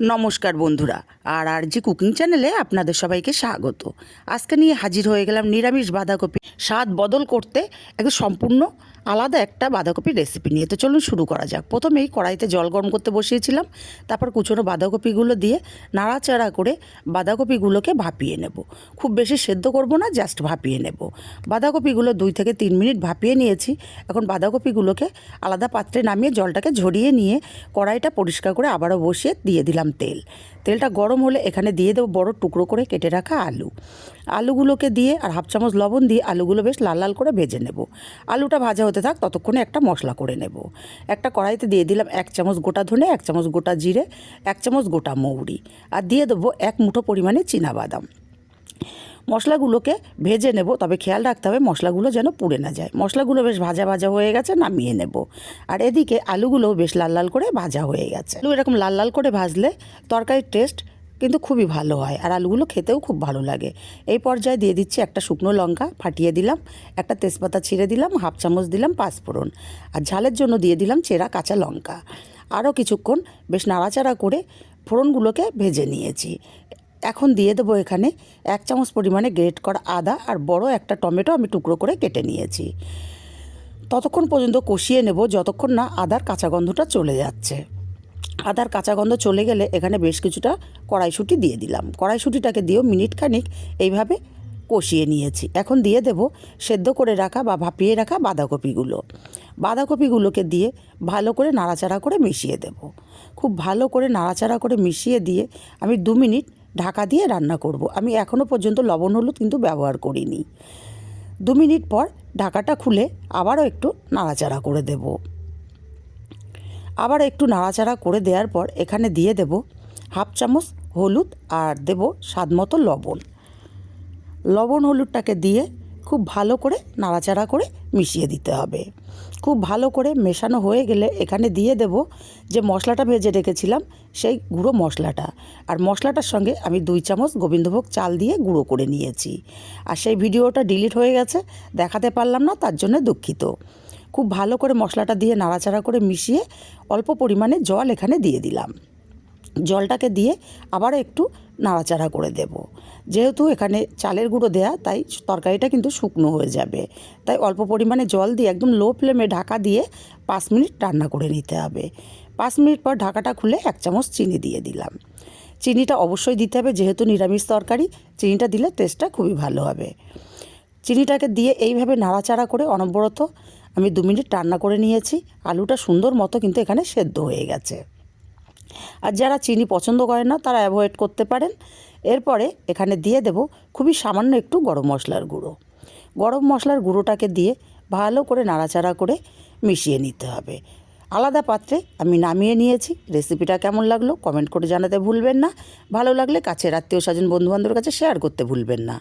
নমস্কার বন্ধুরা, আর আর জি কুকিং চ্যানেলে আপনাদের সবাইকে স্বাগত। আজকে নিয়ে হাজির হয়ে গেলাম নিরামিষ বাঁধাকপি, স্বাদ বদল করতে একদম সম্পূর্ণ আলাদা একটা বাঁধাকপির রেসিপি নিয়ে। তো চলুন শুরু করা যাক। প্রথমেই কড়াইতে জল গরম করতে বসিয়েছিলাম, তারপর কুচোনো বাঁধাকপিগুলো দিয়ে নাড়াচাড়া করে বাঁধাকপিগুলোকে ভাপিয়ে নেব। খুব বেশি সেদ্ধ করব না জাস্ট ভাপিয়ে নেব। বাঁধাকপিগুলো দুই থেকে তিন মিনিট ভাপিয়ে নিয়েছি। এখন বাঁধাকপিগুলোকে আলাদা পাত্রে নামিয়ে জলটাকে ঝরিয়ে নিয়ে কড়াইটা পরিষ্কার করে আবারও বসিয়ে দিয়ে দিলাম তেল। তেলটা গরম হলে এখানে দিয়ে দেবো বড় টুকরো করে কেটে রাখা আলু। আলুগুলোকে দিয়ে আর হাফ চামচ লবণ দিয়ে আলুগুলো বেশ লাল লাল করে ভেজে নেব। আলুটা ভাজা হতে থাক, ততক্ষণে একটা মশলা করে নেব। একটা কড়াইতে দিয়ে দিলাম এক চামচ গোটা ধনে, এক চামচ গোটা জিরে, এক চামচ গোটা মৌরি আর দিয়ে দেবো এক মুঠো পরিমাণে বাদাম মশলাগুলোকে ভেজে নেব, তবে খেয়াল রাখতে হবে মশলাগুলো যেন পুড়ে না যায়। মশলাগুলো বেশ ভাজা ভাজা হয়ে গেছে, নামিয়ে নেব। আর এদিকে আলুগুলোও বেশ লাল লাল করে ভাজা হয়ে গেছে। আলু এরকম লাল লাল করে ভাজলে তরকারির টেস্ট কিন্তু খুবই ভালো হয়। আর আলুগুলো খেতেও খুব ভালো লাগে। এই পর্যায়ে দিয়ে দিচ্ছি একটা শুকনো লঙ্কা, ফাটিয়ে দিলাম। একটা তেজপাতা ছিঁড়ে দিলাম, হাফ চামচ দিলাম পাঁচফোড়ন। আর ঝালের জন্য দিয়ে দিলাম চেরা কাঁচা লঙ্কা। আরও কিছুক্ষণ বেশ নাড়াচাড়া করে ফোড়নগুলোকে ভেজে নিয়েছি। এখন দিয়ে দেবো এখানে এক চামচ পরিমাণে গ্রেট করা আদা আর বড় একটা টমেটো আমি টুকরো করে কেটে নিয়েছি। ততক্ষণ পর্যন্ত কষিয়ে নেব, যতক্ষণ না আদার কাঁচা গন্ধটা চলে যাচ্ছে। আদার কাঁচা গন্ধ চলে গেলে এখানে বেশ কিছুটা কড়াইশুঁটি দিয়ে দিলাম। কড়াইশুঁটিটাকে দিয়েও মিনিট খানিক এইভাবে কষিয়ে নিয়েছি। এখন দিয়ে দেব সেদ্ধ করে রাখা বা ভাপিয়ে রাখা বাঁধাকপিগুলো। বাঁধাকপিগুলোকে দিয়ে ভালো করে নাড়াচাড়া করে মিশিয়ে দেব। খুব ভালো করে নাড়াচাড়া করে মিশিয়ে দিয়ে আমি দু মিনিট ঢাকা দিয়ে রান্না করব। আমি এখনও পর্যন্ত লবণ, হলুদ কিন্তু ব্যবহার করিনি। দু মিনিট পর ঢাকাটা খুলে আবারও একটু নাড়াচাড়া করে দেব। আবার একটু নাড়াচাড়া করে দেওয়ার পর এখানে দিয়ে দেব হাফ চামচ হলুদ আর দেব স্বাদ মতো লবণ। লবণ হলুদটাকে দিয়ে খুব ভালো করে নাড়াচাড়া করে মিশিয়ে দিতে হবে। খুব ভালো করে মেশানো হয়ে গেলে এখানে দিয়ে দেব যে মশলাটা ভেজে রেখেছিলাম সেই গুঁড়ো মশলাটা। আর মশলাটার সঙ্গে আমি দুই চামচ গোবিন্দভোগ চাল দিয়ে গুঁড়ো করে নিয়েছি। আর সেই ভিডিওটা ডিলিট হয়ে গেছে, দেখাতে পারলাম না, তার জন্য দুঃখিত। খুব ভালো করে মশলাটা দিয়ে নাড়াচাড়া করে মিশিয়ে অল্প পরিমাণে জল এখানে দিয়ে দিলাম। জলটাকে দিয়ে আবার একটু নাড়াচাড়া করে দেব। যেহেতু এখানে চালের গুঁড়ো দেয়া, তাই তরকারিটা কিন্তু শুকনো হয়ে যাবে। তাই অল্প পরিমাণে জল দিয়ে একদম লো ফ্লেমে ঢাকা দিয়ে পাঁচ মিনিট রান্না করে নিতে হবে। পাঁচ মিনিট পর ঢাকাটা খুলে এক চামচ চিনি দিয়ে দিলাম। চিনিটা অবশ্যই দিতে হবে, যেহেতু নিরামিষ তরকারি, চিনিটা দিলে টেস্টটা খুবই ভালো হবে। চিনিটাকে দিয়ে এইভাবে নাড়াচাড়া করে অনবরত আমি দু মিনিট রান্না করে নিয়েছি। আলুটা সুন্দর মতো কিন্তু এখানে সেদ্ধ হয়ে গেছে। আর যারা চিনি পছন্দ করে না, তারা অ্যাভয়েড করতে পারেন। এরপরে এখানে দিয়ে দেব খুবই সামান্য একটু গরম মশলার গুঁড়ো। গরম মশলার গুঁড়োটাকে দিয়ে ভালো করে নাড়াচাড়া করে মিশিয়ে নিতে হবে। আলাদা পাত্রে আমি নামিয়ে নিয়েছি। রেসিপিটা কেমন লাগল কমেন্ট করে জানাতে ভুলবেন না। ভালো লাগলে কাছের আত্মীয় স্বজন, বন্ধুবান্ধবের কাছে শেয়ার করতে ভুলবেন না।